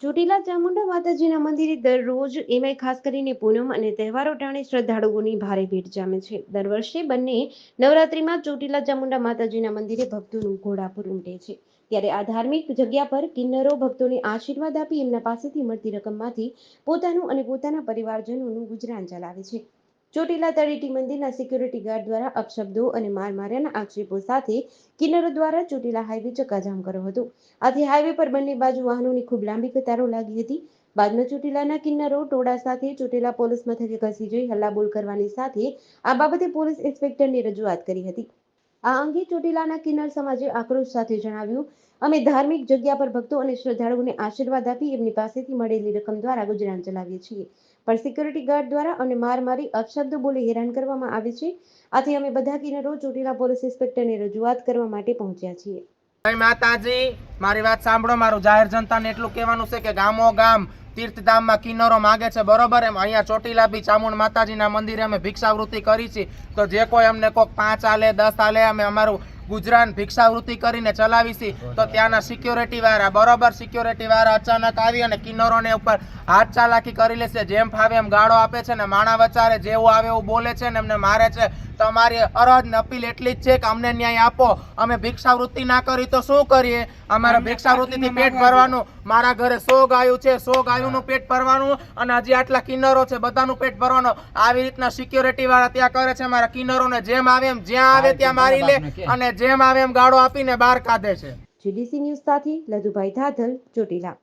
ચોટીલા ચામુંડા માતાજીના મંદિરે દરરોજ એમાંય ખાસ કરીને પૂનમ અને તહેવારો ટાણે શ્રદ્ધાળુઓની ભારે ભીડ જામે છે. દર વર્ષે બંને નવરાત્રિમાં ચોટીલા ચામુંડા માતાજીના મંદિરે ભક્તોનું ઘોડાપુર ઉમટે છે. ત્યારે આ ધાર્મિક જગ્યા પર કિન્નરો ભક્તોને આશીર્વાદ આપી એમના પાસેથી મળતી રકમમાંથી પોતાનું અને પોતાના પરિવારજનોનું ગુજરાન ચલાવે છે. ચોટીલા તળેટી મંદિરના સિક્યુરિટી ગાર્ડ દ્વારા અપશબ્દો અને માર માર્યાના આક્ષેપો સાથે કિન્નરો દ્વારા ચોટીલા હાઈવે ચક્કાજામ કર્યો હતો. આથી હાઈવે પર બંને બાજુ વાહનોની ખૂબ લાંબી કતારો લાગી હતી. બાદમાં ચોટીલાના કિન્નરો ટોળા સાથે ચોટીલા પોલીસ મથકે ઘસી જઈ હલ્લાબોલ કરવાની સાથે આ બાબતે પોલીસ ઇન્સ્પેક્ટરની રજૂઆત કરી હતી. આ અંગે ચોટીલાના કિન્નર સમાજે આક્રોશ સાથે જણાવ્યું, અમે ધાર્મિક જગ્યા પર ભક્તો અને શ્રદ્ધાળુઓને આશીર્વાદ આપી એમની પાસેથી મળેલી રકમ દ્વારા ગુજરાન ચલાવીએ છીએ. પણ સિક્યુરિટી ગાર્ડ દ્વારા અને માર મારી અપશબ્દો બોલી હેરાન કરવામાં આવે છે. આથી અમે બધા કિન્નરો ચોટીલા પોલીસ ઇન્સ્પેક્ટરને રજૂઆત કરવા માટે પહોંચ્યા છીએ. માતાજી. મારી વાત સાંભળો. મારું જાહેર જનતાને એટલું કહેવાનું છે કે ગામો ગામ તીર્થધામમાં કિન્નરો માગે છે બરોબર? એમ અહીંયા ચોટીલા બી ચામુંડ માતાજીના મંદિરે અમે ભિક્ષાવૃત્તિ કરી છે. તો જે કોઈ અમને કોઈક પાંચ આલે દસ આલે અમે અમારું ગુજરાન ભિક્ષાવૃત્તિ કરીને ચલાવીશી તો ત્યાંના સિક્યોરિટી વાળા બરોબર? સિક્યોરિટી વાળા અચાનક આવી અને કિન્નરોને ઉપર હાથ ચાલાકી કરી લેશે જેમ ફાવે એમ ગાળો આપે છે ને માણા વચારે જેવું આવે એવું બોલે છે ને એમને મારે છે. તો અમારી અરજ ને અપીલ એટલી જ છે કે અમને ન્યાય આપો. અમે ભિક્ષાવૃત્તિ ના કરી તો શું કરીએ? અમારે ભિક્ષાવૃત્તિથી પેટ ભરવાનું. મારા ઘરે સો ગાયું છે સો ગાયુંનું પેટ ભરવાનું અને હજી આટલા કિન્નરો છે બધાનું પેટ ભરવાનું. આવી રીતના સિક્યોરિટી વાળા ત્યાં કરે છે મારા કિન્નરોને જેમ આવે એમ જ્યાં આવે ત્યાં મારી લે અને જેમ આવે એમ ગાળો આપીને બહાર કાઢે છે. જીડીસી ન્યૂઝ સાથે લધુભાઈ ધાધલ ચોટીલા.